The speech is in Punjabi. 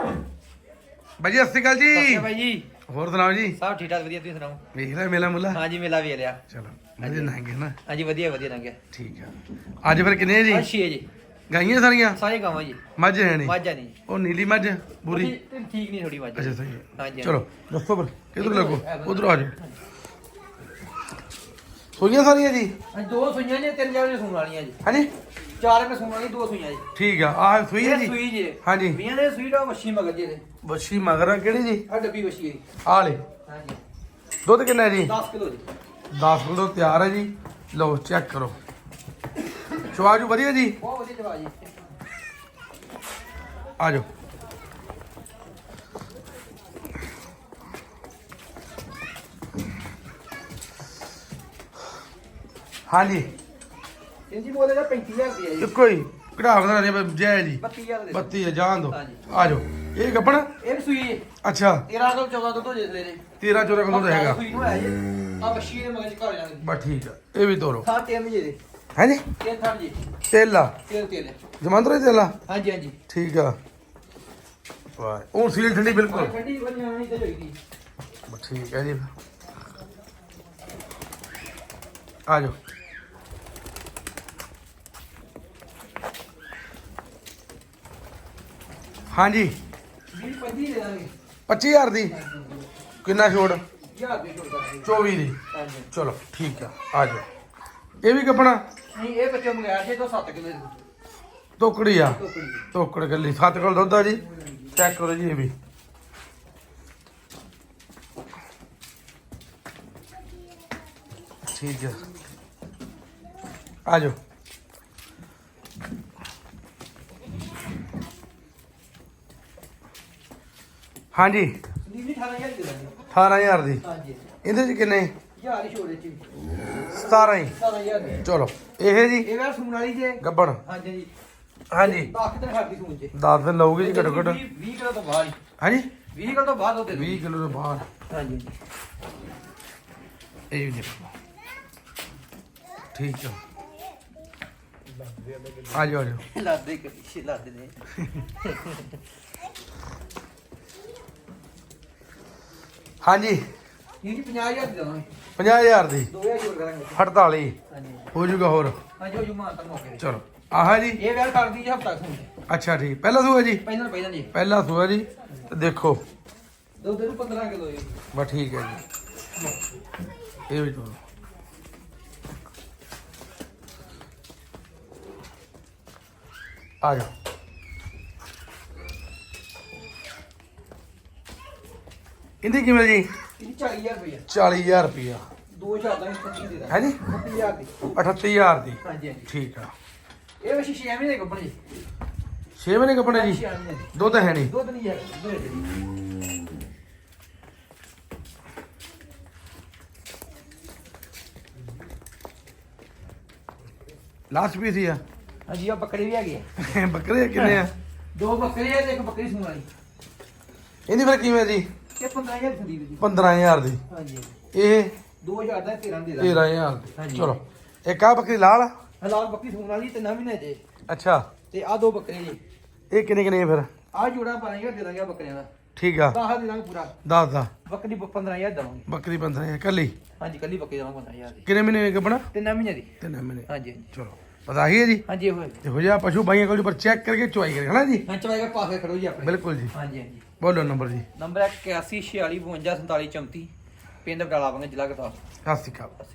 ਬਾਈ ਜੀ ਸਤਿ ਸ਼੍ਰੀ ਅਕਾਲ ਜੀ। ਭਾਈ ਜੀ। ਹੋਰ ਸੁਣਾਓ ਜੀ? ਸਭ ਠੀਕ ਠਾਕ ਵਧੀਆ ਤੁਸੀਂ ਸੁਣਾਓ? ਵੇਖ ਲੈ ਮੇਲਾ ਮੁੱਲਾ? ਹਾਂਜੀ ਮੇਲਾ ਵੀ ਲਿਆ। ਚਲੋ ਮਜ਼ੇ ਨਾਂਗੇ ਨਾ। ਹਾਂਜੀ ਵਧੀਆ ਵਧੀਆ ਲੰਘਿਆ ਠੀਕ ਆ। ਅੱਜ ਫਿਰ ਕਿੰਨੇ ਜੀ? ਅੱਛੀ ਹੈ ਜੀ। ਗਾਈਆਂ ਸਾਰੀਆਂ? ਸਾਰੇ ਗਾਵਾਂ ਜੀ। ਮੱਝ ਹੈ ਨਹੀਂ? ਮਾਝਾ ਨਹੀਂ। ਉਹ ਨੀਲੀ ਮੱਝ ਬੁਰੀ? ਠੀਕ ਨਹੀਂ ਥੋੜੀ ਮਾਝਾ। ਅੱਛਾ ਸਹੀ ਹੈ। ਹਾਂਜੀ ਚਲੋ ਦੱਸੋ ਫਿਰ ਕਿੱਧਰ ਲੱਗੋ? ਉਧਰ ਆ ਜਾਓ। ਸੋਈਆਂ ਸਾਰੀਆਂ ਜੀ? ਅੱਜ ਦੋ ਸੂਈਆਂ ਨੇ ਤਿੰਨ ਜਾਣੇ ਸੂਣ ਵਾਲੀਆਂ ਜੀ। ਹਾਂਜੀ? ਚਾਰ ਮੈਂ ਸੂਣ ਵਾਲੀ ਦੋ ਸੂਈਆਂ ਜੀ। ਠੀਕ ਆ ਆਹ ਸੂਈ ਹੈ ਇਹ ਜੀ? ਸੂਈ ਜੀ। ਹਾਂਜੀ। ਵੀਆਂ ਦੇ ਸੂਈ ਦਾ ਮੱਛੀ ਮਗਰ ਜੀ ਇਹਦੇ। ਬੱਛੀ ਮਗਰ ਆ ਕਿਹੜੀ ਜੀ? ਆ ਡੱਬੀ ਮੱਛੀ ਹੈ ਆਹ ਲੈ ਹਾਂਜੀ। ਦੁੱਧ ਕਿੰਨਾ ਹੈ ਜੀ? 10 ਕਿਲੋ ਜੀ। 10 ਕਿਲੋ ਤਿਆਰ ਹੈ ਜੀ। ਲਓ ਚੈੱਕ ਕਰੋ। ਚਵਾਜੂ ਵਧੀਆ ਜੀ? ਬਹੁਤ ਵਧੀਆ ਜਵਾਬ ਜੀ। ਆ ਜਾਓ। ਹਾਂਜੀ। ਇਹ ਜੀ ਬੋਲੇ ਦਾ 35000 ਰੁਪਏ ਜੀ। ਇੱਕੋ ਹੀ ਕਢਾ ਬਣਾ ਨੇ ਜੈ ਜੀ। 32000 ਦੇ 32 ਹੈ ਜਾਣ ਦੋ ਹਾਂਜੀ। ਆ ਜਾਓ। ਇਹ ਗੱਪਣ? ਇਹ ਵੀ ਸੂਈ ਹੈ। ਅੱਛਾ। 13 ਤੋਂ 14 ਤੋਂ ਜੇ ਸਵੇਰੇ। 13 14 ਕਿਲੋ ਦਾ ਹੈਗਾ। ਸੂਈ ਨੂੰ ਹੈ ਜੀ। ਆ ਮੱਛੀ ਦੇ ਮਗਰ ਚ ਘਰ ਜਾਣਗੇ ਬਸ ਠੀਕ ਆ। ਇਹ ਵੀ ਤੋਰੋ। ਥਾਂ ਤਿੰਨ ਜੀ ਦੇ ਹਾਂਜੀ ਤਿੰਨ ਥਾਂ ਜੀ। ਤੇਲਾ ਤਿੰਨ ਤਿੰਨ। ਜਮੰਦਰਾ ਤੇਲਾ ਹਾਂਜੀ ਹਾਂਜੀ। ਠੀਕ ਆ। ਵਾਹ ਉਹ ਸੀਲ ਠੰਡੀ ਬਿਲਕੁਲ। ਠੰਡੀ ਬਣੀ ਆਣੀ ਤੇ ਹੋਈਦੀ ਬਸ ਠੀਕ ਹੈ ਜੀ। ਆ ਜਾਓ। ਹਾਂਜੀ। 20 25 ਦੇ। ਦਾਂਗੇ 25000 ਦੀ ਕਿੰਨਾ ਛੋੜ ਯਾਰ ਦੇ। ਛੋੜ ਦਾਂਗੇ 24 ਦੀ ਹਾਂਜੀ ਚਲੋ ਠੀਕ ਆ ਆ ਜਾਓ। ਇਹ ਵੀ ਕੱਪਣਾ? ਨਹੀਂ ਇਹ ਬੱਚੇ ਮੰਗਾਇਆ ਸੀ ਤੋਂ 7 ਕਿਲੋ ਦੀ। ਟੋਕੜੀ ਆ। ਟੋਕੜ ਗੱਲੀ 7 ਕਿਲੋ ਦੁੱਧ ਆ ਜੀ। ਚੈੱਕ ਕਰੋ ਜੀ ਇਹ ਵੀ। ਠੀਕ ਹੈ ਆ ਜਾਓ। ਹਾਂਜੀ। ਜੀ 18000 ਦੇ ਦਾਂਗੇ। 18000 ਦੀ। ਹਾਂਜੀ। ਇਹਦੇ ਚ ਕਿੰਨੇ? ਯਾਰ ਹੀ ਛੋੜੇ ਚ 17 ਹੀ। 17000 ਦੀ। ਚਲੋ ਇਹ ਜੀ? ਇਹ ਵੇ ਸੂਣ ਵਾਲੀ ਜੇ। ਗੱਬਣ। ਹਾਂਜੀ ਜੀ। ਹਾਂਜੀ। 10 ਦਿਨ ਖੜਦੀ ਸੂਣ ਚ 10 ਦਿਨ ਲਊਗੀ ਜੀ ਘੱਟੋ ਘੱਟ। 20 ਕਿਲੋ ਤੋਂ ਬਾਹਰ। ਹਾਂਜੀ। 20 ਕਿਲੋ ਤੋਂ ਬਾਅਦ ਉਹ ਦੇ 20 ਕਿਲੋ ਤੋਂ ਬਾਹਰ ਹਾਂਜੀ। ਇਹ ਵੀ ਦੇਖੋ। ਠੀਕ ਹੈ ਆ ਜਾਓ ਆ ਜਾਓ। ਲਾਦੇ ਕਿ ਪਿੱਛੇ ਲਾਦੇ ਨੇ। ਹਾਂਜੀ। ਇਹ ਜੀ 50000 ਦੇ ਦਾਂਗੇ। 50000 ਦੀ। 2000 ਜੋੜ ਕਰਾਂਗੇ। 48 ਹਾਂਜੀ। ਹੋ ਜਾਊਗਾ ਹੋਰ। ਹਾਂਜੀ ਹੋ ਜੂ ਮਾਨ ਤਾਂ ਮੌਕੇ ਤੇ। ਚਲੋ ਆਹ ਜੀ। ਇਹ ਵੇਲ ਕਰਦੀ ਜੀ ਹਫਤਾ ਚ। ਅੱਛਾ ਠੀਕ ਪਹਿਲਾ ਸੂਆ ਜੀ? ਪਹਿਲਾਂ ਪਹਿਲਾਂ ਜੀ। ਪਹਿਲਾ ਸੂਆ ਜੀ। ਤੇ ਦੇਖੋ। ਦੁੱਧ ਨੂੰ 15 ਕਿਲੋ ਜੀ। ਬਸ ਠੀਕ ਹੈ ਜੀ। ਇਹ ਵੀ ਤੋਰੋ ਆ ਜਾਓ। ਇਹਦੀ ਕਿਵੇਂ ਜੀ? ਇਹ 40000 ਰੁਪਏ 40000 ਰੁਪਇਆ ਦੋ ਹਜ਼ਾਰ ਦਾ ਇਸ ਤਰ੍ਹਾਂ ਦੇ ਦਾਂਗੇ। ਹੈ ਜੀ 30000 ਦੀ। 38000 ਦੀ। ਹਾਂਜੀ ਹਾਂਜੀ। ਠੀਕ ਆ। ਇਹ ਵਸ਼ੀ 6 ਮਹੀਨੇ ਦੇ ਕੱਪੜੇ ਜੀ। 6 ਮਹੀਨੇ ਕੱਪੜੇ ਜੀ? ਮਹੀਨੇ ਦੇ। ਦੁੱਧ ਹੈ ਨਹੀਂ। ਦੁੱਧ ਨਹੀਂ ਹੈ ਦੁੱਧ ਲਾਸਟ ਪੀਸ ਹੀ ਆ। ਹਾਂਜੀ ਆ ਬੱਕਰੇ ਵੀ ਹੈਗੇ ਆ। ਬੱਕਰੇ ਕਿੰਨੇ ਆ? ਦੋ ਬੱਕਰੇ ਆ ਤੇ ਇੱਕ ਬੱਕਰੀ ਸੂਣ ਵਾਲੀ। ਇਹਦੀ ਫਿਰ ਕਿਵੇਂ ਜੀ? ਇਹ 15000 ਖਰੀਦ ਜੀ 15000 ਦੀ? ਹਾਂਜੀ। ਇਹ? 2000 ਦਾ 13 ਦੇ ਦਾਂਗੇ। 13000 ਦੀ। ਚਲੋ। ਇੱਕ ਆ ਬੱਕਰੀ ਲਾਲ ਆ? ਹਲਾਲ ਬੱਕਰੀ ਸੂਣ ਵਾਲੀ ਤੇ ਨਵੀਂ ਨੇ ਜੇ ਅੱਛਾ। ਤੇ ਆ ਦੋ ਬੱਕਰੇ ਜੀ। ਇਹ ਕਿੰਨੇ ਕਿੰਨੇ ਫਿਰ? ਆ ਜੋੜਾ 12000 ਦੇ ਦਾਂਗੇ ਬੱਕਰਿਆਂ ਦਾ। ਠੀਕ ਆ। 10 ਦੇ ਦਾਂਗੇ ਪੂਰਾ। ਦੱਸ ਦਾ। ਬੱਕਰੀ 15000 ਦਵਾਂਗੇ। ਬੱਕਰੀ 15000 ਕੱਲੀ? ਹਾਂਜੀ ਕੱਲੀ ਬੱਕਰੀ ਦਵਾਂਗੇ 15000 ਦੀ। ਕਿੰਨੇ ਮਹੀਨੇ ਗੱਬਣਾ ਤੇ ਨਵੀਂ ਨੇ ਦੀ। ਤਿੰਨ ਮਹੀਨੇ। ਹਾਂਜੀ ਹਾਂਜੀ। ਚਲੋ। ਪਤਾ ਹੀ ਹੈ ਜੀ? ਹਾਂਜੀ ਇਹੋ ਹੈ। ਇਹੋ ਜਿਹਾ ਪਸ਼ੂ ਬਾਈਆਂ ਕੋਲ ਪਰ ਚੈੱਕ ਕਰਕੇ ਚੁਆਈ ਕਰੇ ਹਨਾ ਜੀ? ਹਾਂ ਚਵਾਏਗਾ ਪਾਸੇ ਖੜੋ ਜੀ ਆਪਣੇ। ਬਿਲਕੁਲ ਜੀ। ਹਾਂਜੀ ਹਾਂਜੀ। ਬੋਲੋ ਨੰਬਰ ਜੀ। ਨੰਬਰ ਹੈ 81 46 52 47 34 ਪਿੰਡ ਬਡਾਲਾ ਬੰਗੇ ਜ਼ਿਲ੍ਹਾ ਗੁਰਦਾਸਪੁਰ। ਸਤਿ ਸ਼੍ਰੀ ਅਕਾਲ।